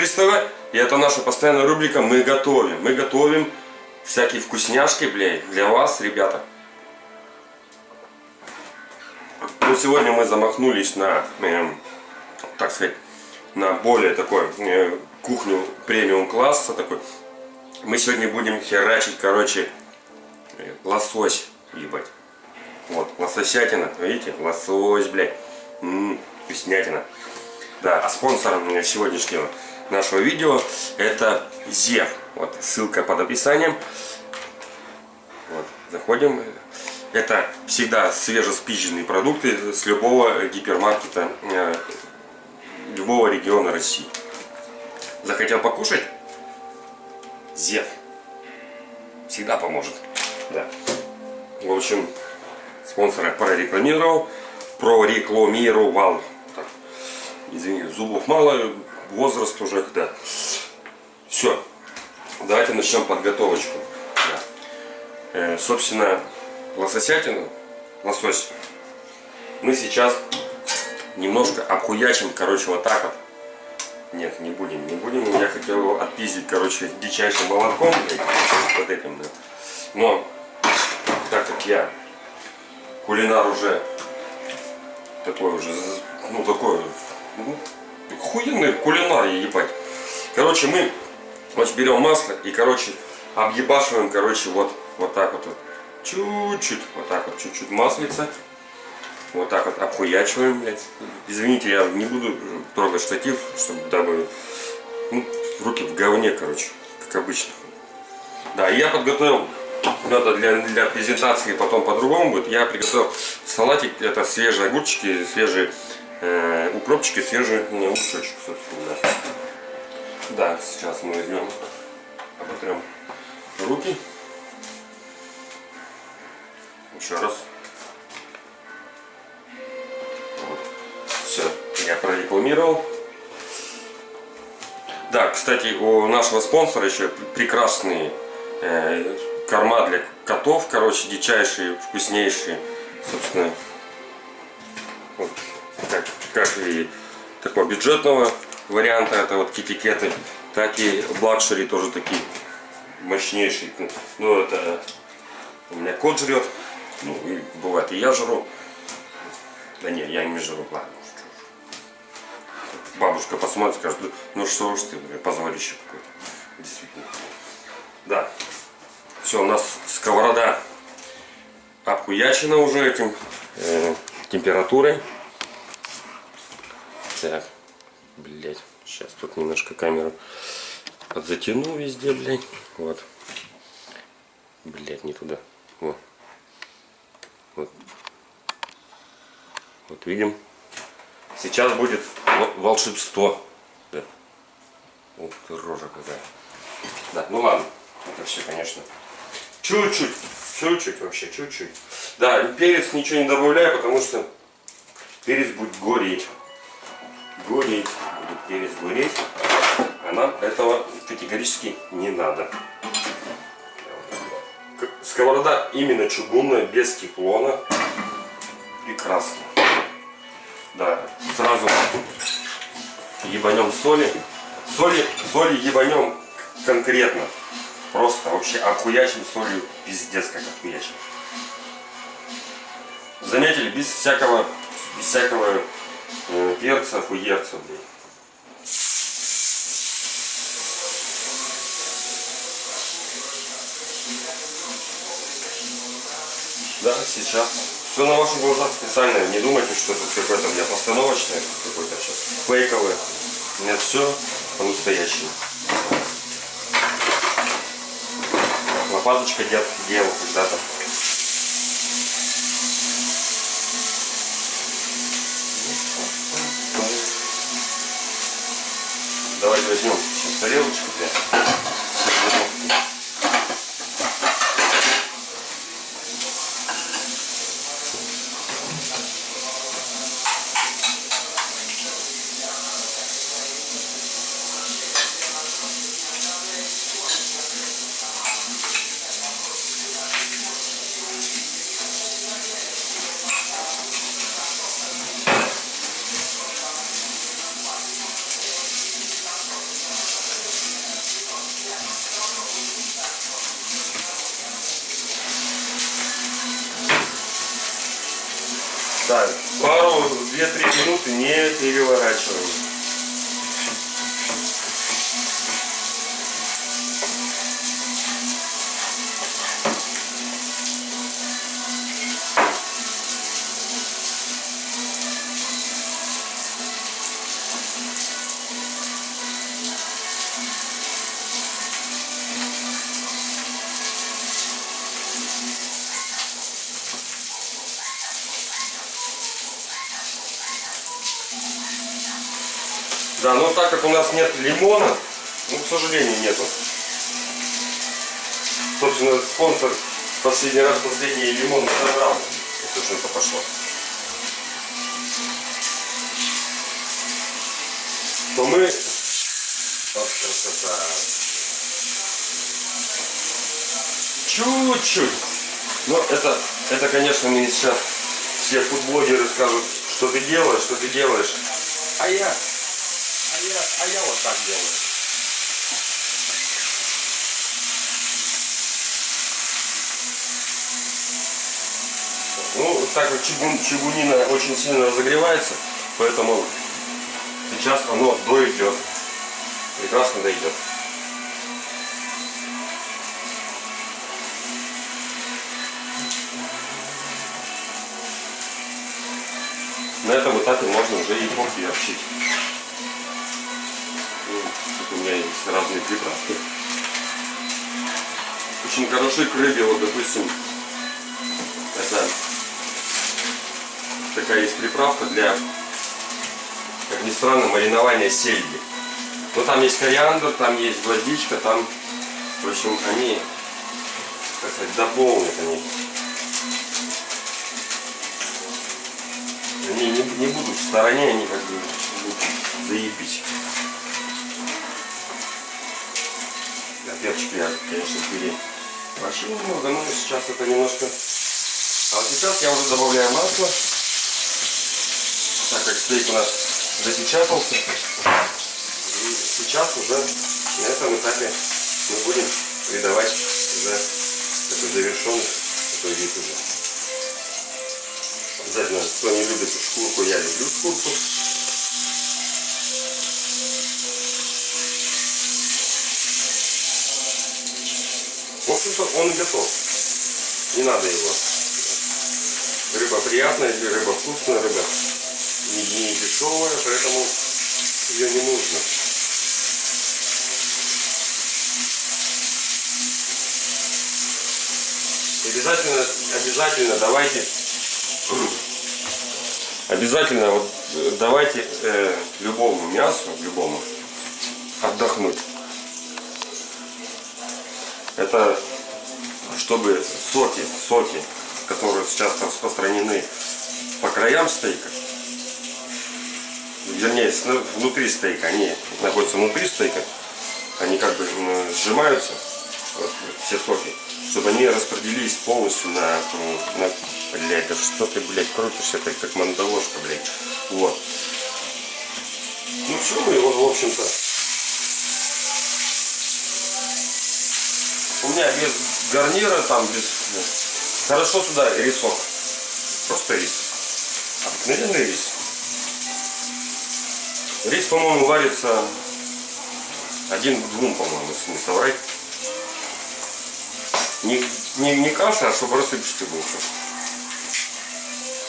Шерсть ТВ, и это наша постоянная рубрика «Мы готовим». Мы готовим всякие вкусняшки, блядь, для вас, ребята. Ну, сегодня мы замахнулись на, эм, так сказать, на более такой э, кухню премиум класса такой. Мы сегодня будем херачить, короче, э, лосось, ебать. Вот, лососятина, видите, лосось, блядь, М, вкуснятина. Да, а спонсором э, сегодняшнего нашего видео это ЗЕВ. Вот, ссылка под описанием. Вот, заходим. Это всегда свежеспиченные продукты с любого гипермаркета, э, любого региона России. Захотел покушать? ЗЕВ. Всегда поможет. Да. В общем, спонсора прорекламировал, прорекламировал. Так, извини, зубов мало, возраст уже, да. Все, давайте начнем подготовочку. Да. Э, собственно, лососятину, лосось, мы сейчас немножко обхуячим, короче, вот так вот. Нет, не будем, не будем. Я хотел его отпиздить, короче, дичайшим молотком, блядь, вот этим, да. Но, так как я кулинар уже такой уже, ну такой, ну, охуенный кулинар, ебать. Короче, мы вот берем масло и, короче, объебашиваем, короче, вот, вот так вот, чуть-чуть, вот так вот, чуть-чуть маслица. Вот так вот обхуячиваем, блядь. Извините, я не буду трогать штатив, чтобы дабы ну, руки в говне, короче, как обычно. Да, я подготовил, это для, для презентации потом по-другому будет. Я приготовил салатик, это свежие огурчики, свежие э, укропчики, свежий не, лучочек, собственно, да. Сейчас мы возьмем, оботрем руки. Еще раз. Все, я прорекламировал. Да, кстати, у нашего спонсора еще прекрасные э, корма для котов, короче, дичайшие, вкуснейшие, собственно, вот, как, и такого бюджетного варианта, это вот китикеты, так и лакшери тоже такие мощнейшие. Ну, это у меня кот жрет, ну, и бывает и я жру. Да не, я не жру, ладно. Бабушка посмотрит, скажет, «Да ну что ж ты, бля, позорище какое-то. Действительно. Да. Все, у нас сковорода обхуячена уже этим э, температурой. Так, блять, сейчас тут немножко камеру подзатяну везде, блядь. Вот. Блять, не туда. Вот. Вот. Вот видим. Сейчас будет во- волшебство. Да. Ух ты, рожа какая. Да, ну ладно. Это все, конечно. Чуть-чуть. Чуть-чуть вообще, чуть-чуть. Да, перец ничего не добавляю, потому что перец будет гореть. Гореть. Будет перец гореть. А этого категорически не надо. Сковорода именно чугунная, без тефлона. Прекрасно. Да, сразу ебанем соли. Соли, соли ебанем конкретно. Просто вообще охуячим солью пиздец как охуячим. Заметили, без всякого, без всякого перца, хуерца, блин. Да, сейчас. Все на ваших глазах специально. Не думайте, что это какое-то у меня постановочное, какое-то сейчас фейковое. У меня все по-настоящему. Лопаточка дед делал когда-то. Давайте возьмем сейчас тарелочку для не переворачиваем. Да, но так как у нас нет лимона, ну, к сожалению, нету. Собственно, спонсор последний раз последний лимон собрал. Если что-то пошло. То мы... Вот красота. Чуть-чуть. Но это, это, конечно, мне сейчас все футблогеры скажут, что ты делаешь, что ты делаешь. А я, я, а я вот так делаю. Ну, так как чугун, чугунина очень сильно разогревается, поэтому сейчас оно дойдет. Прекрасно дойдет. На этом этапе можно уже и. Ну, Тут у меня есть разные приправки. Очень хороши к вот допустим, это такая есть приправка для, как ни странно, маринования сельди. Ну там есть кориандр, там есть гвоздичка, там, в общем, они, так сказать, дополнят они. Они не, не будут в стороне, они как бы будут заебись. Да, перчик я, конечно. Вообще немного, но сейчас это немножко... А вот сейчас я уже добавляю масло, так как стейк у нас запечатался. И сейчас уже на этом этапе мы будем придавать уже такой завершенный такой вид уже. Обязательно, кто не любит шкурку, я люблю шкурку. Общем-то, он готов. Не надо его. Рыба приятная, рыба вкусная, рыба не, не дешевая, поэтому ее не нужно. Обязательно, обязательно давайте Обязательно вот э, давайте э, любому мясу, любому отдохнуть. Это чтобы соки, соки, которые сейчас распространены по краям стейка, вернее, внутри стейка, они находятся внутри стейка, они как бы сжимаются, вот, все соки, чтобы они распределились полностью на, на блядь, да что ты, блядь, крутишься, как, как мандавошка, блядь, вот. Ну все, мы его, в общем-то, у меня без гарнира, там, без, ну, хорошо сюда рисок, просто рис, обыкновенный рис. Рис, по-моему, варится один к двум, по-моему, если не соврать. Не, не, не каша, а чтобы рассыпчатый был.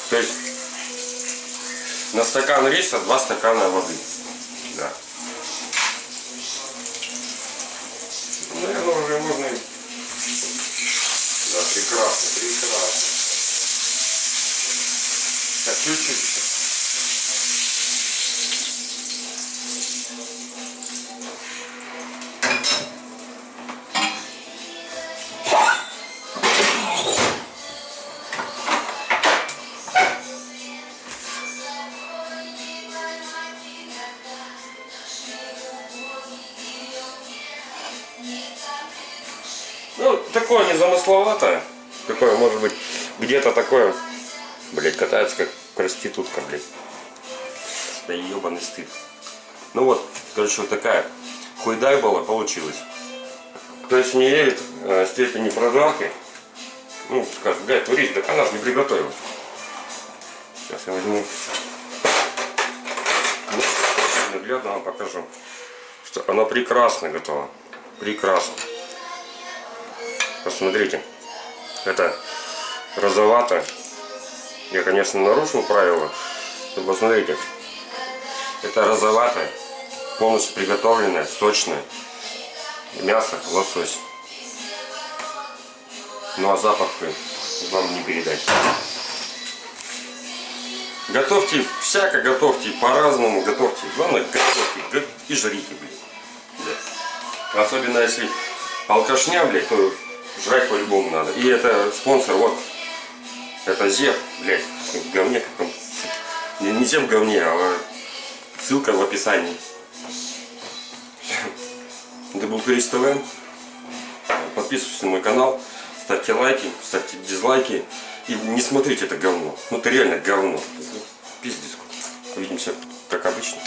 То есть на стакан риса два стакана воды. Да. Наверное, уже можно... и- Да, прекрасно, прекрасно. Так, чуть-чуть. Ну, такое незамысловатое. Такое, может быть, где-то такое, блядь, катается как проститутка, блядь. Да ебаный стыд. Ну вот, короче, вот такая хуйдай была, получилась. То есть не имеет э, степени прожарки. Ну, скажем, блядь, турист, так она же не приготовила. Сейчас я возьму. Ну, наглядно вам покажу, что она прекрасно готова. Прекрасно. Посмотрите. Это розовато. Я, конечно, нарушил правила. Но посмотрите. Это розоватое, полностью приготовленное, сочное мясо лосось. Ну а запах вам не передать. Готовьте, всяко готовьте, по-разному готовьте. Главное, готовьте го- и жрите, блин. Да. Особенно если алкашня, блядь, то жрать по-любому надо. И это спонсор, вот, это зев, блядь, в говне каком. Не, не зев в говне, а ссылка в описании. Это был Турист ТВ. Подписывайтесь на мой канал, ставьте лайки, ставьте дизлайки и не смотрите это говно. Ну это реально говно. Пиздец. Увидимся, как обычно.